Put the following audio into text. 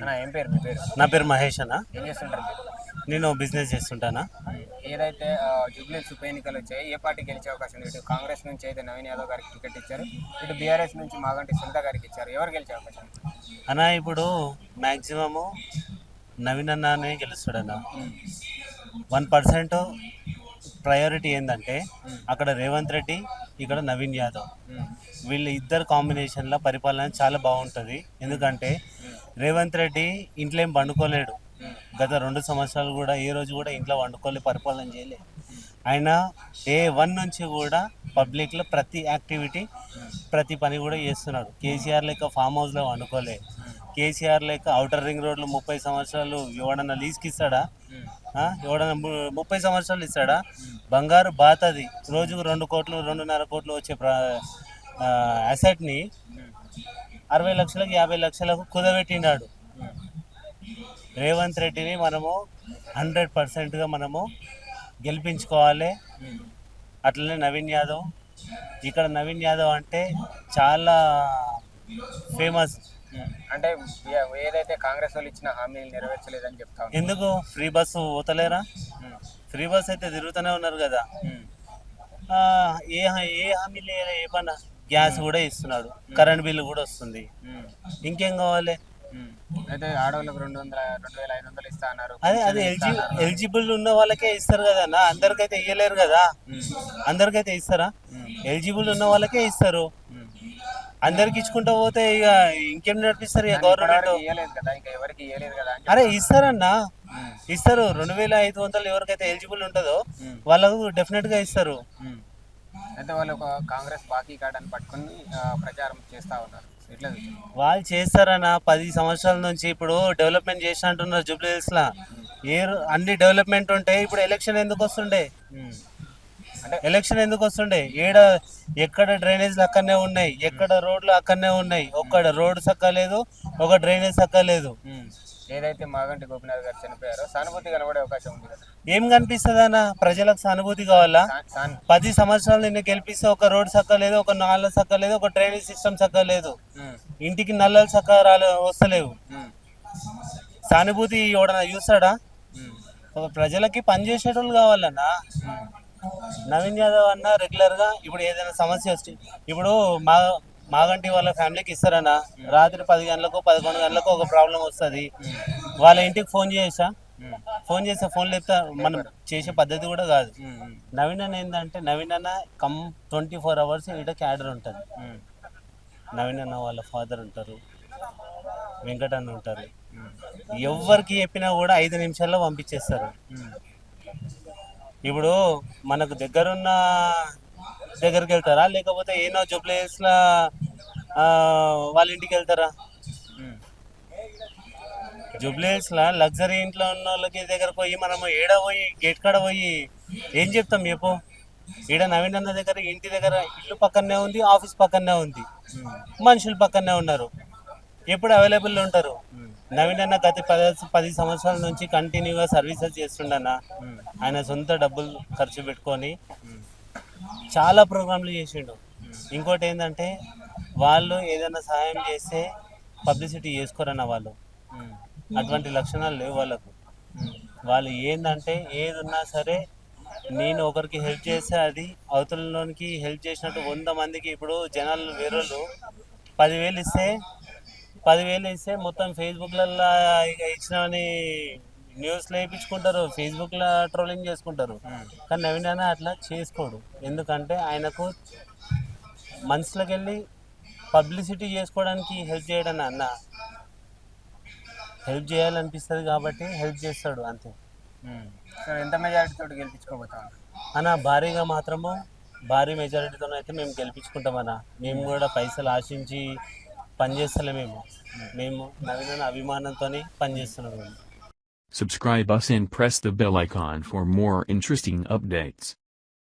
అన్న ఏం పేరు మీ పేరు? నా పేరు మహేష్ అన్న. ఏం చేస్తుంటారు మీరు? నేను బిజినెస్ చేస్తుంటానా? ఏదైతే జూబ్లీస్ ఉప ఎన్నికలు వచ్చాయి ఏ పార్టీ గెలిచే అవకాశం ఉంది? ఇటు కాంగ్రెస్ నుంచి అయితే నవీన్ యాదవ్ గారికి టికెట్ ఇచ్చారు. ఇటు బీఆర్ఎస్ నుంచి మాగంటి సునీత గారికి ఇచ్చారు. ఎవరు గెలిచే అవకాశం? అన్న ఇప్పుడు మ్యాక్సిమము నవీన్ అన్ననే గెలుస్తాడన్న. వన్ పర్సెంట్ ప్రయారిటీ ఏంటంటే అక్కడ రేవంత్ రెడ్డి ఇక్కడ నవీన్ యాదవ్. వీళ్ళు వీళ్ళ ఇద్దరు కాంబినేషన్లో పరిపాలన చాలా బాగుంటుంది. ఎందుకంటే రేవంత్ రెడ్డి ఇంట్లో ఏం పండుకోలేడు. గత రెండు సంవత్సరాలు కూడా ఏ రోజు కూడా ఇంట్లో వండుకోలే పరిపాలన చేయలే. ఆయన డే వన్ నుంచి కూడా పబ్లిక్లో ప్రతి యాక్టివిటీ ప్రతి పని కూడా చేస్తున్నాడు. కేసీఆర్ లెక్క ఫామ్ హౌస్లో వండుకోలే. కేసీఆర్ లెక్క అవుటర్ రింగ్ రోడ్లు ముప్పై సంవత్సరాలు ఎవడన్నా లీజ్కి ఇస్తాడా? ఎవడన్నా ముప్పై సంవత్సరాలు ఇస్తాడా? బంగారు బాత్ అది రోజుకు రెండు కోట్లు రెండున్నర కోట్లు వచ్చే అసెట్ని అరవై లక్షలకు యాభై లక్షలకు కుదబెట్టినాడు. రేవంత్ రెడ్డిని మనము హండ్రెడ్ పర్సెంట్గా మనము గెలిపించుకోవాలి. అట్లనే నవీన్ యాదవ్. ఇక్కడ నవీన్ యాదవ్ అంటే చాలా ఫేమస్ అంటే ఏదైతే కాంగ్రెస్ వాళ్ళు ఇచ్చిన హామీలు నెరవేర్చలేదని చెప్తా ఎందుకు? ఫ్రీ బస్సు పోతలేరా? ఫ్రీ బస్ అయితే తిరుగుతూనే ఉన్నారు కదా. ఏ ఏ హామీ లేదా ఏ పని? గ్యాస్ కూడా ఇస్తున్నాడు. కరెంట్ బిల్లు కూడా వస్తుంది. ఇంకేం కావాలి. అయితే ఆడవాళ్ళకి రెండు వందల రెండు వేల ఐదు వందలు ఇస్తా అన్నారు. అదే అది ఎలిజి ఎలిజిబుల్ ఉన్న వాళ్ళకే ఇస్తారు కదా అన్న. అందరికైతే ఇయ్యలేరు కదా. అందరికైతే ఇస్తారా? ఎలిజిబుల్ ఉన్న వాళ్ళకే ఇస్తారు. అందరికి ఇచ్చుకుంటూ పోతే ఇక ఇంకేం నడిపిస్తారు ఇక గవర్నమెంట్ అరే ఇస్తారన్నా. ఇస్తారు. రెండు వేల ఐదు వందలు ఎవరికైతే ఎలిజిబుల్ ఉంటుందో వాళ్ళకు డెఫినెట్గా ఇస్తారు. అయితే వాళ్ళు ఒక కాంగ్రెస్ బాకీ కార్డ్ అని పట్టుకొని ప్రచారం చేస్తా ఉన్నారు? వాళ్ళు చేస్తారన్న. పది సంవత్సరాల నుంచి ఇప్పుడు డెవలప్మెంట్ చేసిన అంటున్నారు జూబ్లీహిల్స్ లా ఏ అన్ని డెవలప్మెంట్ ఉంటే ఇప్పుడు ఎలక్షన్ ఎందుకు వస్తుండే? ఎలక్షన్ ఎందుకు వస్తుండే? ఏడ ఎక్కడ డ్రైనేజ్లు అక్కడనే ఉన్నాయి ఎక్కడ రోడ్లు అక్కడనే ఉన్నాయి ఒక్కడ రోడ్ సక్కలేదు ఒక డ్రైనేజ్ సక్కలేదు. ఏదైతే మాగంటి గోపినాథ్ గారు చనిపోయారో సానుభూతి కనబడే అవకాశం ఉంది కదా. ఏం కనిపిస్తుంది అన్న? ప్రజలకు సానుభూతి కావాలా? పది సంవత్సరాలు నిన్ను గెలిపిస్తే ఒక రోడ్ సక్కలేదు ఒక నాళ్ళ సక్కలేదు ఒక డ్రైనేజ్ సిస్టమ్ సక్కలేదు ఇంటికి నల్లలు సక్క రాలే వస్తలేవు. సానుభూతి ఎవడన్నా చూస్తాడా? ప్రజలకి పనిచేసేటోళ్ళు కావాలన్నా? నవీన్ యాదవ్ అన్న రెగ్యులర్గా ఇప్పుడు ఏదైనా సమస్య వస్తే ఇప్పుడు మా మాగంటి వాళ్ళ ఫ్యామిలీకి ఇస్తారన్న. రాత్రి పది గంటలకు పదకొండు గంటలకు ఒక ప్రాబ్లం వస్తుంది. వాళ్ళ ఇంటికి ఫోన్ చేసా? ఫోన్ చేస్తే ఫోన్ లేపుతా మనం చేసే పద్ధతి కూడా కాదు. నవీన్ అన్న ఏంటంటే నవీన్ అన్న కమ్ ట్వంటీ ఫోర్ అవర్స్ ఇక్కడ క్యాడర్ ఉంటుంది. నవీన్ అన్న వాళ్ళ ఫాదర్ ఉంటారు. వెంకట అన్న ఉంటారు. ఎవరికి చెప్పినా కూడా ఐదు నిమిషాల్లో పంపించేస్తారు. ఇప్పుడు మనకు దగ్గరున్న దగ్గరికి వెళ్తారా? లేకపోతే ఏనో జూబ్లీస్లా వాళ్ళ ఇంటికి వెళ్తారా? జూబ్లీస్లా లగ్జరీ ఇంట్లో ఉన్న వాళ్ళకి దగ్గర పోయి మనము ఏడ పోయి గేట్ కాడ పోయి ఏం చెప్తాం చెప్పు? ఈడ నవీన్ అన్న దగ్గర ఇంటి దగ్గర ఇల్లు పక్కనే ఉంది ఆఫీస్ పక్కనే ఉంది. మనుషులు పక్కనే ఉన్నారు. ఎప్పుడు అవైలబుల్ ఉంటారు. నవీన్ అన్న గత పది పది సంవత్సరాల నుంచి కంటిన్యూగా సర్వీసెస్ చేస్తుండన్న. ఆయన సొంత డబ్బులు ఖర్చు పెట్టుకొని చాలా ప్రోగ్రాంలు చేసిండు. ఇంకోటి ఏంటంటే వాళ్ళు ఏదైనా సహాయం చేస్తే పబ్లిసిటీ చేసుకోరన్న వాళ్ళు. అటువంటి లక్షణాలు లేవు వాళ్ళకు. వాళ్ళు ఏంటంటే ఏది ఉన్నా సరే నేను ఒకరికి హెల్ప్ చేస్తే అది అవతలలోనికి హెల్ప్ చేసినట్టు వంద మందికి ఇప్పుడు జనాలు వేరేళ్ళు పదివేలు ఇస్తే పదివేలు ఇస్తే మొత్తం ఫేస్బుక్లలో ఇక ఇచ్చినవని న్యూస్లో వేయించుకుంటారు ఫేస్బుక్లో ట్రోలింగ్ చేసుకుంటారు. కానీ నవీన్ అన్న అట్లా చేసుకోడు. ఎందుకంటే ఆయనకు మనసులోకి వెళ్ళి పబ్లిసిటీ చేసుకోవడానికి హెల్ప్ చేయడం అన్న. హెల్ప్ చేయాలనిపిస్తుంది కాబట్టి హెల్ప్ చేస్తాడు అంతే. సో ఎంత మెజారిటీ తోటి గెలిపించుకోబోతా? అన్న భారీగా మాత్రము భారీ మెజారిటీతో అయితే మేము గెలిపించుకుంటామన్న మేము కూడా పైసలు ఆశించి పనిచేస్తలే మేము మేము నవీన్ అన్న అభిమానంతో పనిచేస్తున్నాం మేము Subscribe us and press the bell icon for more interesting updates.